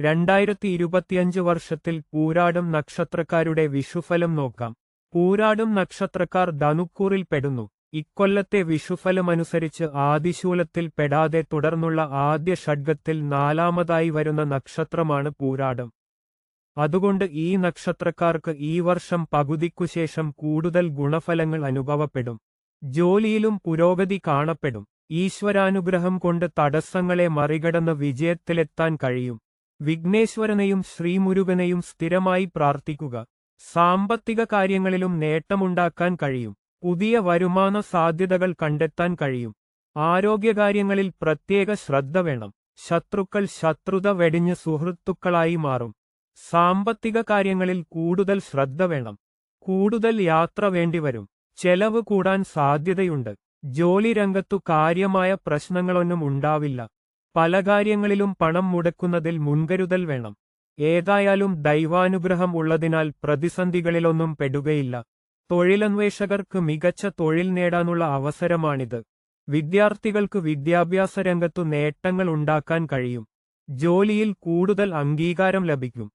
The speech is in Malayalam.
രണ്ടായിരത്തി ഇരുപത്തിയഞ്ച് വർഷത്തിൽ പൂരാടും നക്ഷത്രക്കാരുടെ വിഷുഫലം നോക്കാം. പൂരാടും നക്ഷത്രക്കാർ ധനുക്കൂറിൽ പെടുന്നു. ഇക്കൊല്ലത്തെ വിഷുഫലമനുസരിച്ച് ആദിശൂലത്തിൽ പെടാതെ തുടർന്നുള്ള ആദ്യ ഷഡ്ഗത്തിൽ നാലാമതായി വരുന്ന നക്ഷത്രമാണ് പൂരാടം. അതുകൊണ്ട് ഈ നക്ഷത്രക്കാർക്ക് ഈ വർഷം പകുതിക്കുശേഷം കൂടുതൽ ഗുണഫലങ്ങൾ അനുഭവപ്പെടും. ജോലിയിലും പുരോഗതി കാണപ്പെടും. ഈശ്വരാനുഗ്രഹം കൊണ്ട് തടസ്സങ്ങളെ മറികടന്ന് വിജയത്തിലെത്താൻ കഴിയും. വിഘ്നേശ്വരനെയും ശ്രീമുരുകനെയും സ്ഥിരമായി പ്രാർത്ഥിക്കുക. സാമ്പത്തിക കാര്യങ്ങളിലും നേട്ടമുണ്ടാക്കാൻ കഴിയും. പുതിയ വരുമാന സാധ്യതകൾ കണ്ടെത്താൻ കഴിയും. ആരോഗ്യകാര്യങ്ങളിൽ പ്രത്യേക ശ്രദ്ധ വേണം. ശത്രുക്കൾ ശത്രുത വെടിഞ്ഞ് സുഹൃത്തുക്കളായി മാറും. സാമ്പത്തിക കാര്യങ്ങളിൽ കൂടുതൽ ശ്രദ്ധ വേണം. കൂടുതൽ യാത്ര വേണ്ടിവരും ചെലവ് കൂടാൻ സാധ്യതയുണ്ട്. ജോലി രംഗത്തു കാര്യമായ പ്രശ്നങ്ങളൊന്നും ഉണ്ടാവില്ല. പല കാര്യങ്ങളിലും പണം മുടക്കുന്നതിൽ മുൻകരുതൽ വേണം. ഏതായാലും ദൈവാനുഗ്രഹം ഉള്ളതിനാൽ പ്രതിസന്ധികളിലൊന്നും പെടുകയില്ല. തൊഴിലന്വേഷകർക്ക് മികച്ച തൊഴിൽ നേടാനുള്ള അവസരമാണിത്. വിദ്യാർത്ഥികൾക്ക് വിദ്യാഭ്യാസ രംഗത്തു നേട്ടങ്ങൾ ഉണ്ടാക്കാൻ കഴിയും. ജോലിയിൽ കൂടുതൽ അംഗീകാരം ലഭിക്കും.